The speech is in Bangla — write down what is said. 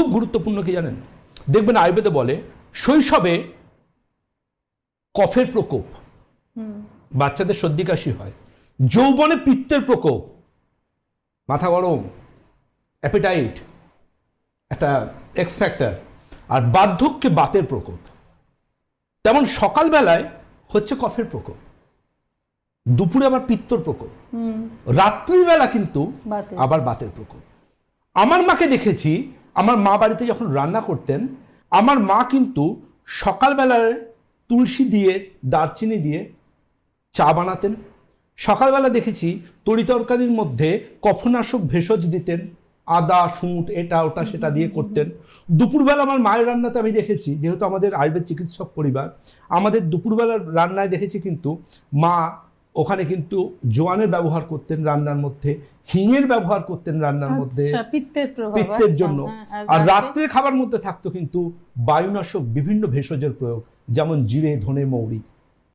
খুব গুরুত্বপূর্ণ কি জানেন? দেখবেন আয়ুর্বেদে বলে শৈশবে কফের প্রকোপ বাচ্চাদের সর্দি কাশি হয় যৌবনে পিত্তের প্রকোপ মাথা গরম অ্যাপেটাইট একটা এক্স ফ্যাক্টর আর বার্ধক্যে বাতের প্রকোপ। তেমন সকালবেলায় হচ্ছে কফের প্রকোপ। দুপুরে আবার পিত্তর প্রকোপ। রাত্রিবেলা কিন্তু আবার বাতের প্রকোপ। আমার মাকে দেখেছি আমার মা বাড়িতে যখন রান্না করতেন, আমার মা কিন্তু সকালবেলায় তুলসী দিয়ে, দারচিনি দিয়ে চা বানাতেন। সকালবেলা দেখেছি তরি তরকারির মধ্যে কফনাশক ভেষজ দিতেন। আদা, সুঁট, এটা, ওটা, সেটা দিয়ে করতেন। দুপুরবেলা আমার মায়ের রান্নাতে আমি দেখেছি, যেহেতু আমাদের আয়ুর্বেদ চিকিৎসক পরিবার, আমাদের দুপুরবেলার রান্নায় দেখেছি কিন্তু মা ওখানে কিন্তু জোয়ানের ব্যবহার করতেন রান্নার মধ্যে হিঙের ব্যবহার করতেন রান্নার মধ্যে আচ্ছা পিত্তের আচ্ছা, জন্য। হ্যাঁ, আর রাত্রে খাবার মধ্যে থাকতো কিন্তু বায়ুনাশক বিভিন্ন ভেষজের প্রয়োগ যেমন জিরে ধনে মৌরি।